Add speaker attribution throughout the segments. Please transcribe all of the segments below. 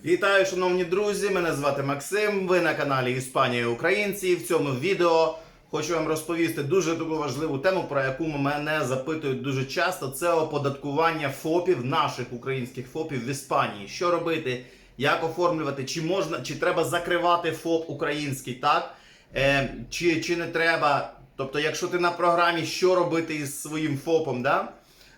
Speaker 1: Вітаю, шановні друзі! Мене звати Максим. Ви на каналі Іспанія і Українці. В цьому відео хочу вам розповісти дуже таку важливу тему, про яку мене запитують дуже часто. Це оподаткування ФОПів, наших українських ФОПів в Іспанії. Що робити, як оформлювати, чи можна, чи треба закривати ФОП український, так? Е, чи, чи не треба. Тобто, якщо ти на програмі, що робити із своїм ФОПом, да?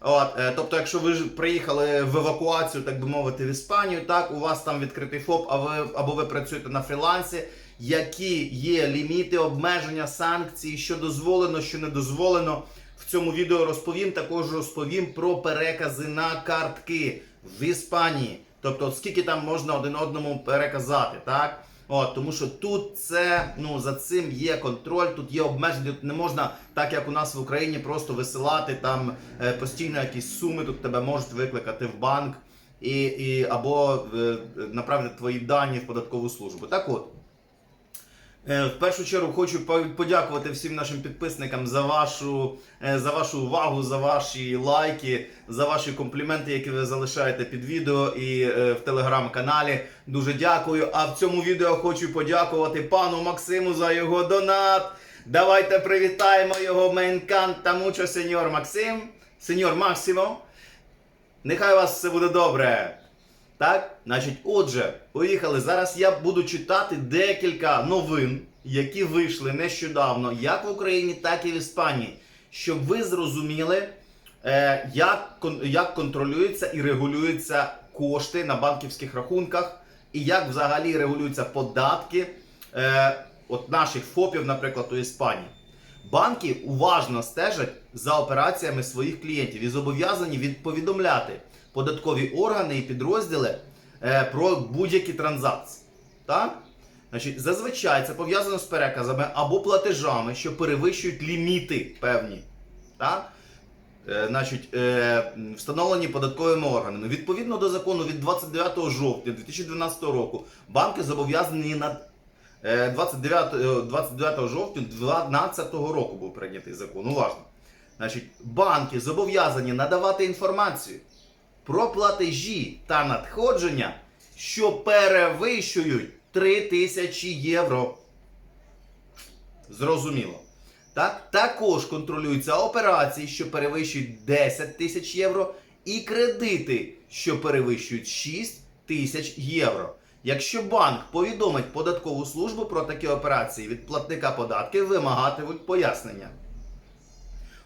Speaker 1: От, е, тобто, якщо ви ж приїхали в евакуацію, так би мовити, в Іспанію, так, у вас там відкритий ФОП, а ви, або ви працюєте на фрілансі, які є ліміти, обмеження, санкції, що дозволено, що не дозволено. В цьому відео розповім. Також розповім про перекази на картки в Іспанії. Тобто, скільки там можна один одному переказати, так? От, тому що тут це, ну, за цим є контроль, тут є обмеження, тут не можна, так як у нас в Україні, просто висилати там е, постійно якісь суми, тут тебе можуть викликати в банк і, і, або е, направити твої дані в податкову службу. Так от. Е, В першу чергу хочу подякувати всім нашим підписникам за вашу, е, за вашу увагу, за ваші лайки, за ваші компліменти, які ви залишаєте під відео і е, в телеграм-каналі. Дуже дякую. А в цьому відео хочу подякувати пану Максиму за його донат. Давайте привітаємо його менканта мучо, сеньор Максим, сеньор Максимо. Нехай у вас все буде добре. Так, значить, отже, поїхали. Зараз я буду читати декілька новин, які вийшли нещодавно, як в Україні, так і в Іспанії, щоб ви зрозуміли, е, як, як контролюються і регулюються кошти на банківських рахунках, і як взагалі регулюються податки е, от наших ФОПів, наприклад, у Іспанії. Банки уважно стежать за операціями своїх клієнтів і зобов'язані від- повідомляти податкові органи і підрозділи е, про будь-які транзакції. Так? Значить, зазвичай це пов'язано з переказами або платежами, що перевищують ліміти певні. Так? Е, значить, е, встановлені податковими органами. Відповідно до закону від 29 жовтня 2012 року банки зобов'язані на е, 29, е, 29 жовтня 2012 року був прийнятий закон. Уважно. Значить, банки зобов'язані надавати інформацію про платежі та надходження, що перевищують 3 тисячі євро. Зрозуміло. Так? Також контролюються операції, що перевищують 10 тисяч євро, і кредити, що перевищують 6 тисяч євро. Якщо банк повідомить податкову службу про такі операції від платника податків, вимагатимуть пояснення.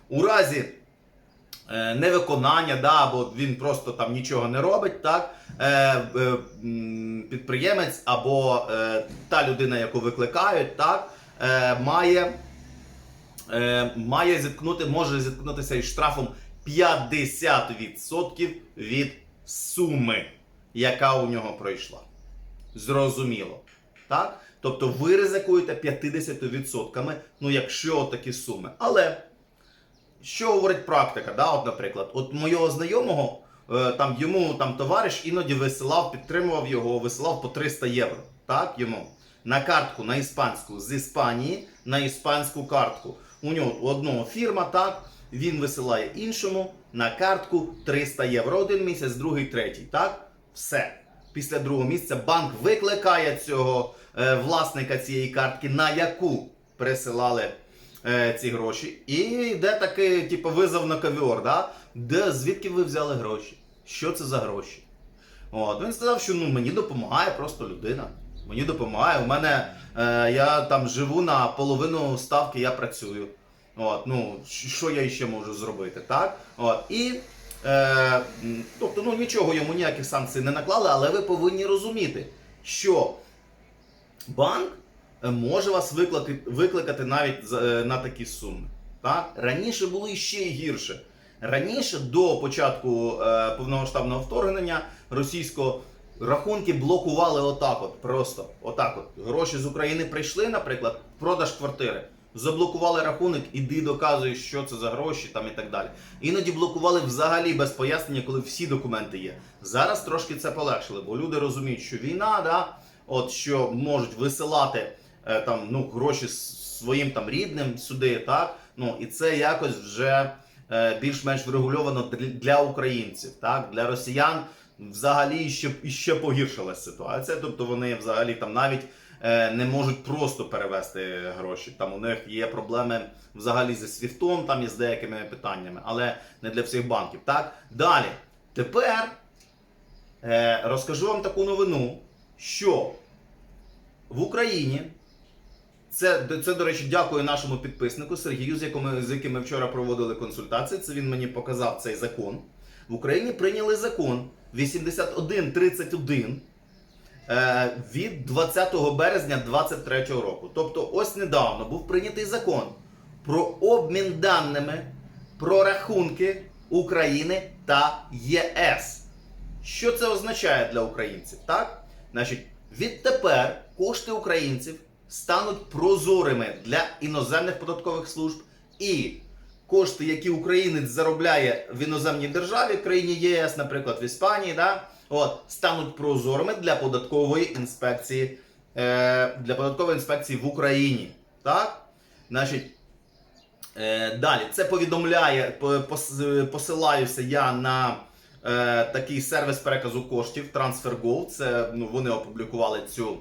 Speaker 1: У разі невиконання, да, або він просто там нічого не робить, так, е, е, підприємець або е, та людина, яку викликають, так, е, має, е, має зіткнути, може зіткнутися із штрафом 50% від суми, яка у нього пройшла. Зрозуміло. Так? Тобто ви ризикуєте 50%, ну якщо такі суми. Але що говорить практика? Да? От, наприклад, от моєго знайомого, е, там йому там товариш іноді висилав, підтримував його, висилав по 300 євро. Так, йому на картку на іспанську з Іспанії на іспанську картку. У нього у одного фірма, так, він висилає іншому на картку 300 євро. Один місяць, другий, третій. Так, все. Після другого місяця банк викликає цього е, власника цієї картки, на яку присилали е, ці гроші. І йде такий, типу, визов на ковер, да? Де, звідки ви взяли гроші? Що це за гроші? От, він сказав, що ну, мені допомагає просто людина. Мені допомагає. У мене е, я там живу на половину ставки, я працюю. От, ну, що я ще можу зробити, так? От, і, е, тобто, ну, нічого йому ніяких санкцій не наклали, але ви повинні розуміти, що банк може вас викликати, викликати навіть е, на такі суми. Так? Раніше було іще й гірше. Раніше, до початку е, повномасштабного вторгнення російського рахунки блокували отак, от просто отак. От гроші з України прийшли, наприклад, продаж квартири. Заблокували рахунок, іди доказуй, що це за гроші там і так далі. Іноді блокували взагалі без пояснення, коли всі документи є. Зараз трошки це полегшили, бо люди розуміють, що війна, да, от що можуть висилати е, там ну гроші своїм там рідним сюди, так ну і це якось вже е, більш-менш врегульовано для- українців, так для росіян. взагалі ще, ще погіршилась ситуація. Тобто вони взагалі там навіть е, не можуть просто перевести гроші. Там у них є проблеми взагалі зі свіфтом, там і з деякими питаннями, але не для всіх банків. Так, далі. Тепер е, розкажу вам таку новину, що в Україні. Це, це, до речі, дякую нашому підписнику Сергію, з яким, з яким ми вчора проводили консультації. Це він мені показав цей закон. В Україні прийняли закон 8131 е, від 20 березня 2023 року. Тобто, ось недавно був прийнятий закон про обмін даними про рахунки України та ЄС. Що це означає для українців? Так? Значить, відтепер кошти українців стануть прозорими для іноземних податкових служб і кошти, які українець заробляє в іноземній державі, країні ЄС, наприклад, в Іспанії, да, от, стануть прозорими для податкової інспекції, е, для податкової інспекції в Україні. Так? Значить, Е, далі, це повідомляє, посилаюся я на е, такий сервіс переказу коштів TransferGo. Це ну, вони опублікували цю,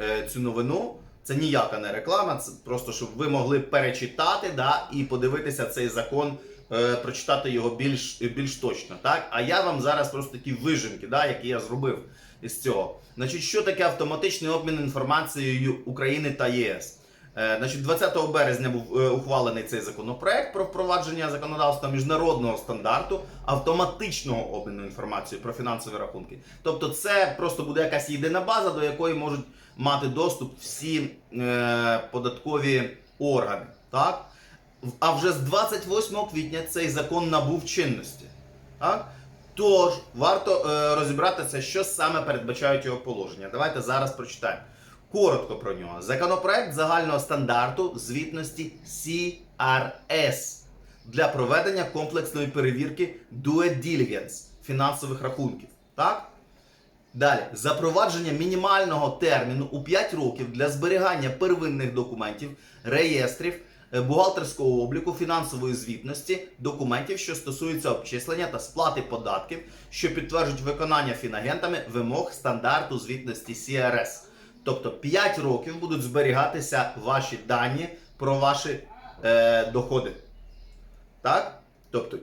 Speaker 1: е, цю новину. Це ніяка не реклама, це просто щоб ви могли перечитати да, і подивитися цей закон, е, прочитати його більш, більш точно. Так? А я вам зараз просто такі вижимки, да, які я зробив із цього. Значить, що таке автоматичний обмін інформацією України та ЄС? Е, Значить, 20 березня був е, ухвалений цей законопроект про впровадження законодавства міжнародного стандарту автоматичного обміну інформацією про фінансові рахунки. Тобто, це просто буде якась єдина база, до якої можуть мати доступ всі е, податкові органи. Так? А вже з 28 квітня цей закон набув чинності. Так? Тож варто е, розібратися, що саме передбачають його положення. Давайте зараз прочитаємо. Коротко про нього. Законопроект загального стандарту звітності CRS для проведення комплексної перевірки Due Diligence фінансових рахунків. Так? Далі, запровадження мінімального терміну у 5 років для зберігання первинних документів, реєстрів, е, бухгалтерського обліку, фінансової звітності, документів, що стосуються обчислення та сплати податків, що підтверджують виконання фінагентами вимог стандарту звітності CRS. Тобто 5 років будуть зберігатися ваші дані про ваші е, доходи. Так? Тобто,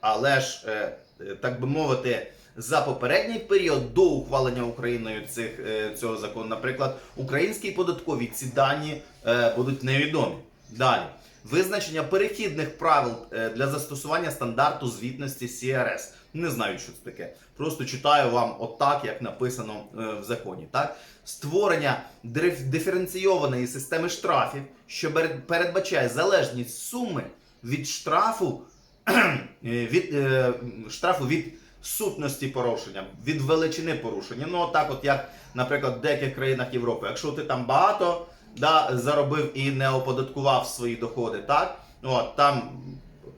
Speaker 1: але ж, е, е, так би мовити, за попередній період до ухвалення Україною цих, е, цього закону, наприклад, українській податковій ці дані е, будуть невідомі. Далі. Визначення перехідних правил е, для застосування стандарту звітності CRS. Не знаю, що це таке. Просто читаю вам отак, як написано в законі. Так? Створення диф- диференційованої системи штрафів, що передбачає залежність суми від штрафу від штрафу від сутності порушення, від величини порушення. Ну, отак, от як, наприклад, в деяких країнах Європи. Якщо ти там багато да, заробив і не оподаткував свої доходи, так? От, там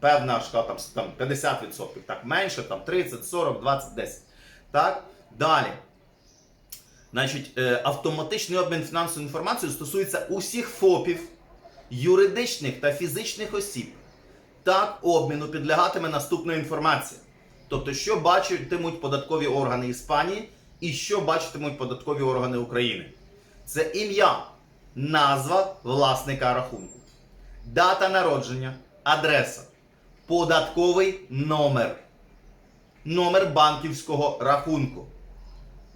Speaker 1: певна шкала, там, там 50%, так менше, там 30, 40, 20, 10. Так? Далі. Значить, е, автоматичний обмін фінансовою інформацією стосується усіх ФОПів, юридичних та фізичних осіб. Так, обміну підлягатиме наступна інформація. Тобто, що бачитимуть податкові органи Іспанії і що бачитимуть податкові органи України. Це ім'я, назва власника рахунку, дата народження, адреса, податковий номер, номер банківського рахунку,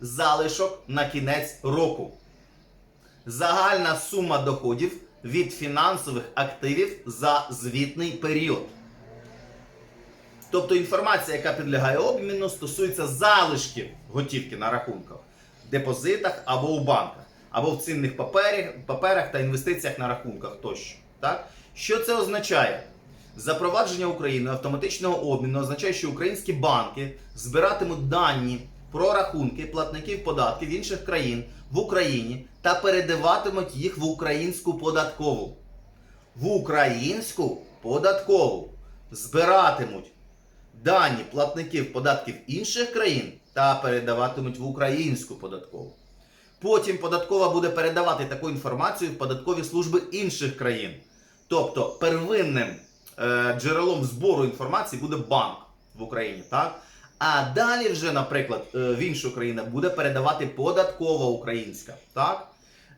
Speaker 1: залишок на кінець року, загальна сума доходів від фінансових активів за звітний період. Тобто інформація, яка підлягає обміну, стосується залишків готівки на рахунках, депозитах або у банках, або в цінних паперах, паперах та інвестиціях на рахунках тощо. Так? Що це означає? Запровадження України автоматичного обміну означає, що українські банки збиратимуть дані про рахунки платників податків інших країн в Україні та передаватимуть їх в українську податкову. В українську податкову збиратимуть дані платників податків інших країн та передаватимуть в українську податкову. Потім податкова буде передавати таку інформацію в податкові служби інших країн. Тобто первинним е, джерелом збору інформації буде банк в Україні, так? А далі вже, наприклад, е, в іншу країну буде передавати податкова українська. Так?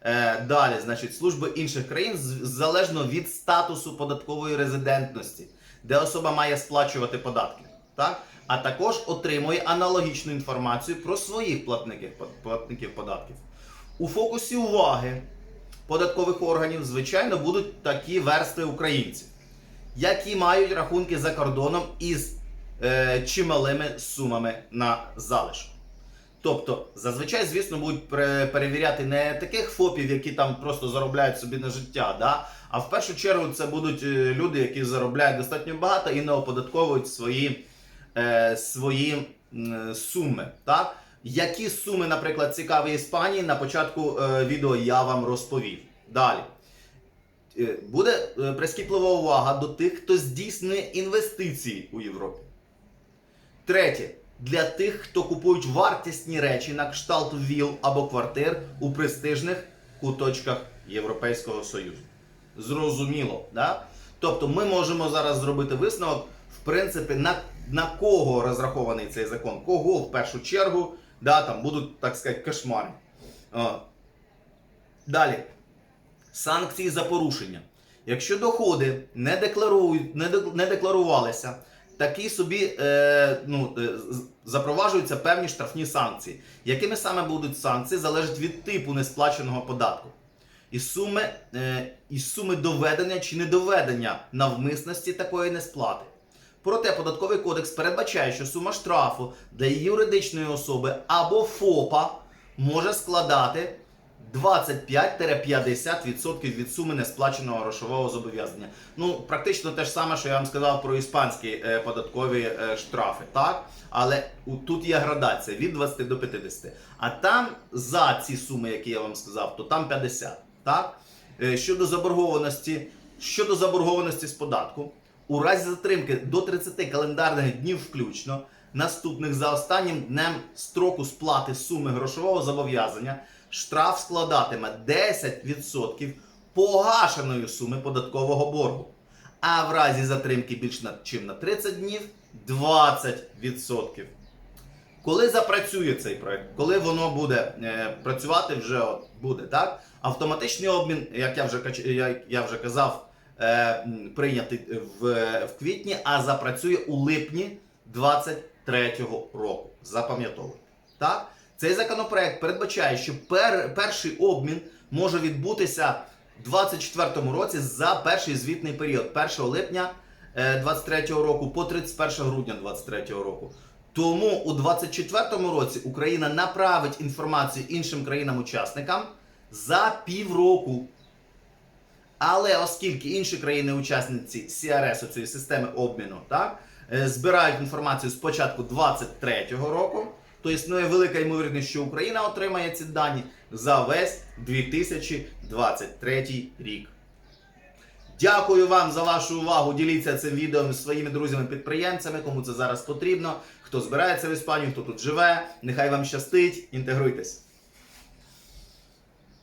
Speaker 1: Е, Далі, значить, служби інших країн залежно від статусу податкової резидентності, де особа має сплачувати податки. Так? А також отримує аналогічну інформацію про своїх платників, платників податків. У фокусі уваги податкових органів, звичайно, будуть такі верстви українців, які мають рахунки за кордоном із е, чималими сумами на залишку. Тобто, зазвичай, звісно, будуть перевіряти не таких ФОПів, які там просто заробляють собі на життя, да? а в першу чергу це будуть е, люди, які заробляють достатньо багато і не оподатковують свої, е, свої суми. Так? Які суми, наприклад, цікаві Іспанії, на початку е, відео я вам розповів. Далі. Е, Буде прискіплива увага до тих, хто здійснює інвестиції у Європі. Третє. Для тих, хто купують вартісні речі на кшталт віл або квартир у престижних куточках Європейського Союзу. Зрозуміло, да? Тобто ми можемо зараз зробити висновок, в принципі, на, на кого розрахований цей закон, кого в першу чергу да, там будуть, так сказати, кошмари. Далі. Санкції за порушення. Якщо доходи не, декларують, не, де- не декларувалися, такі собі е, ну, е, запроваджуються певні штрафні санкції. Якими саме будуть санкції, залежить від типу несплаченого податку. І суми, е, і суми доведення чи недоведення навмисності такої несплати. Проте податковий кодекс передбачає, що сума штрафу для юридичної особи або ФОПа може складати 25-50% від суми несплаченого грошового зобов'язання. Ну, практично те ж саме, що я вам сказав про іспанські е, податкові е, штрафи, так? Але тут є градація від 20 до 50. А там за ці суми, які я вам сказав, то там 50. Так? Е, Щодо заборгованості, щодо заборгованості з податку, у разі затримки до 30 календарних днів включно, наступних за останнім днем строку сплати суми грошового зобов'язання, штраф складатиме 10% погашеної суми податкового боргу. А в разі затримки більш чим на 30 днів 20%. Коли запрацює цей проект, коли воно буде е, працювати, вже от буде так. Автоматичний обмін, як я вже як я вже казав, прийнятий в, в квітні, а запрацює у липні 23-го року. Запам'ятовуйте. Так? Цей законопроект передбачає, що пер, перший обмін може відбутися в 24-му році за перший звітний період 1 липня 23-го року по 31 грудня 23-го року. Тому у 24-му році Україна направить інформацію іншим країнам-учасникам за півроку. Але оскільки інші країни-учасниці CRS, цієї системи обміну, так, е, збирають інформацію з початку 23-го року, то існує велика ймовірність, що Україна отримає ці дані за весь 2023 рік. Дякую вам за вашу увагу. Діліться цим відео зі своїми друзями-підприємцями, кому це зараз потрібно. Хто збирається в Іспанію, хто тут живе. Нехай вам щастить, інтегруйтесь.